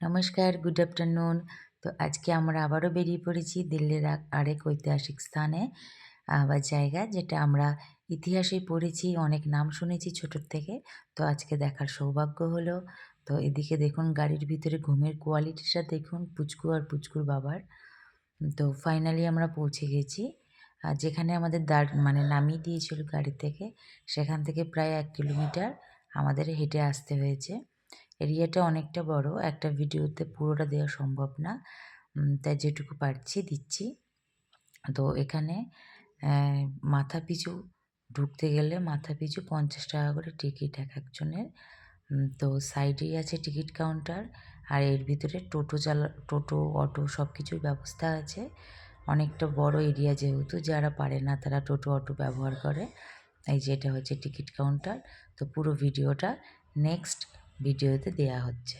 নমস্কার, good afternoon. তো আজকে আমরা আবারও বেরিয়ে পড়েছি দিল্লির আরেক ঐতিহাসিক স্থানে। বা জায়গা যেটা আমরা ইতিহাসে পড়েছি, অনেক নাম শুনেছি ছোটোর থেকে। তো আজকে দেখার সৌভাগ্য হলো, তো এদিকে দেখুন গাড়ির ভিতরে ঘুমের কোয়ালিটিটা দেখুন, পুচকু আর পুচকুর বাবার। তো ফাইনালি আমরা পৌঁছে গেছি। আর যেখানে আমাদের দাঁড় মানে নামিয়ে দিয়েছিল গাড়ি থেকে, সেখান থেকে প্রায় এক কিলোমিটার আমাদের হেঁটে আসতে হয়েছে। এরিয়াটা অনেকটা বড়, একটা ভিডিওতে পুরোটা দেওয়া সম্ভব না। তাই যেটুকু পারছি দিচ্ছি। তো এখানে মাথা পিছু ঢুকতে গেলে মাথা পিছু পঞ্চাশ টাকা করে টিকিট এক একজনের। তো সাইডেই আছে টিকিট কাউন্টার আর এর ভিতরে টোটো চালা, টোটো, অটো সব কিছুর ব্যবস্থা আছে। অনেকটা বড় এরিয়া যেহেতু, যারা পারে না তারা টোটো, অটো ব্যবহার করে। এই যেটা হচ্ছে টিকিট কাউন্টার। তো পুরো ভিডিওটা নেক্সট ভিডিওতে দেয়া হচ্ছে।